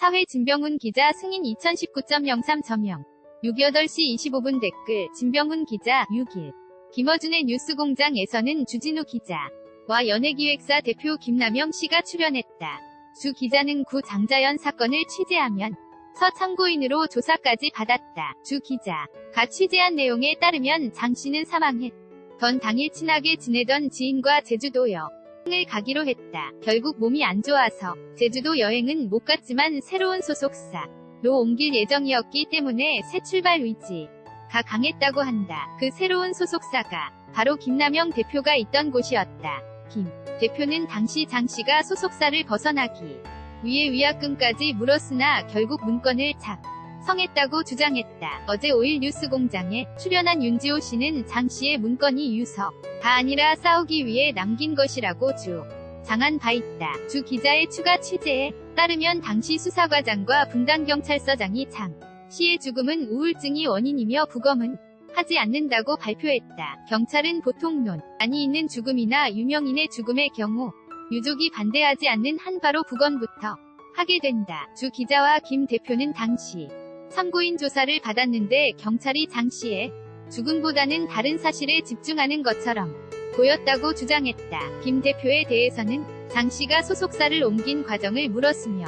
사회 진병훈 기자 승인 2019.03 저명 6 8시 25분 댓글. 진병훈 기자 6일. 김어준의 뉴스공장에서는 주진우 기자와 연예기획사 대표 김남영 씨가 출연했다. 주 기자는 구 장자연 사건을 취재하면 서 참고인으로 조사까지 받았다. 주 기자가 취재한 내용에 따르면 장 씨는 사망했던 당일 친하게 지내던 지인과 제주도 여행 을 가기로 했다. 결국 몸이 안 좋아서 제주도 여행은 못 갔지만 새로운 소속사로 옮길 예정이었기 때문에 새 출발 의지가 강했다고 한다. 그 새로운 소속사가 바로 김남영 대표가 있던 곳이었다. 김 대표는 당시 장 씨가 소속사를 벗어나기 위해 위약금까지 물었으나 결국 문건을 작 성했다고 주장했다. 어제 5일 뉴스공장에 출연한 윤지호 씨는 장 씨의 문건이 유서가 아니라 싸우기 위해 남긴 것이라고 주 장한 바 있다. 주 기자의 추가 취재에 따르면 당시 수사과장과 분당경찰서장이 장 씨의 죽음은 우울증이 원인이며 부검은 하지 않는다고 발표했다. 경찰은 보통 논란이 있는 죽음이나 유명인의 죽음의 경우 유족이 반대하지 않는 한 바로 부검부터 하게 된다. 주 기자와 김 대표는 당시 참고인 조사를 받았는데 경찰이 장 씨의 죽음보다는 다른 사실에 집중하는 것처럼 보였다고 주장했다. 김 대표에 대해서는 장 씨가 소속사를 옮긴 과정을 물었으며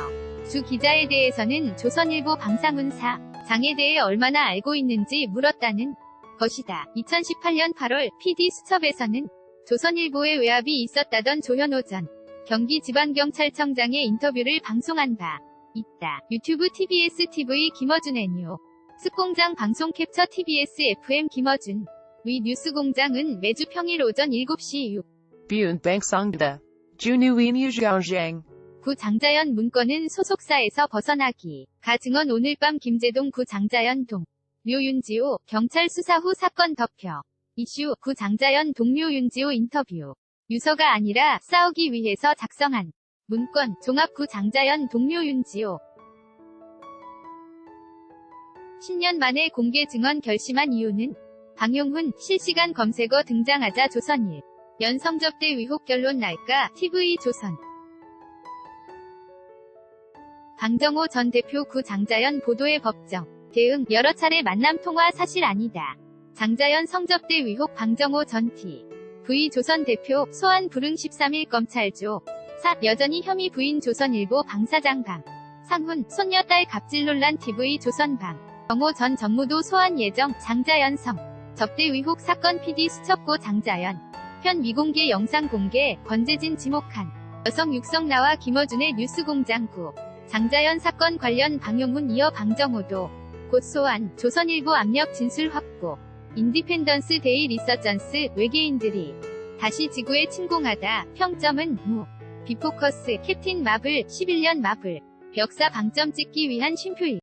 주 기자에 대해서는 조선일보 방상훈사 장에 대해 얼마나 알고 있는지 물었다는 것이다. 2018년 8월 PD 수첩에서는 조선일보에 외압이 있었다던 조현오 전 경기지방경찰청장의 인터뷰를 방송한 바 있다. 유튜브 TBS TV 김어준의 뉴 스공장 방송 캡처 TBS FM 김어준 위 뉴스공장은 매주 평일 오전 7시 6. Buen Bangsangda. Junuin Yuzhang. 구 장자연 문건은 소속사에서 벗어나기. 가 증언 오늘 밤 김재동 구 장자연 동. 묘윤지호 경찰 수사 후 사건 덮여. 이슈 구 장자연 동료 윤지호 인터뷰. 유서가 아니라 싸우기 위해서 작성한 문건 종합 구 장자연 동료 윤지호. 10년 만에 공개 증언 결심한 이유는 방용훈 실시간 검색어 등장하자 조선일 연성접대 의혹 결론 날까 TV 조선 방정호 전 대표 구 장자연 보도의 법정 대응 여러 차례 만남 통화 사실 아니다. 장자연 성접대 의혹 방정호 전 T. V 조선 대표 소환 불응 13일 검찰조 사 여전히 혐의 부인 조선일보 방사장 방. 상훈 손녀딸 갑질 논란 TV 조선방. 정호 전 전무도 소환 예정 장자연 성. 접대 의혹 사건 PD 수첩고 장자연. 현 미공개 영상 공개 권재진 지목한. 여성 육성 나와 김어준의 뉴스공장 구. 장자연 사건 관련 방용훈 이어 방정호도. 곧 소환 조선일보 압력 진술 확보. 인디펜던스 데이 리서전스 외계인들이. 다시 지구에 침공하다 평점은 무 비포커스 캡틴 마블 11년 마블. 역사 방점 찍기 위한 쉼표일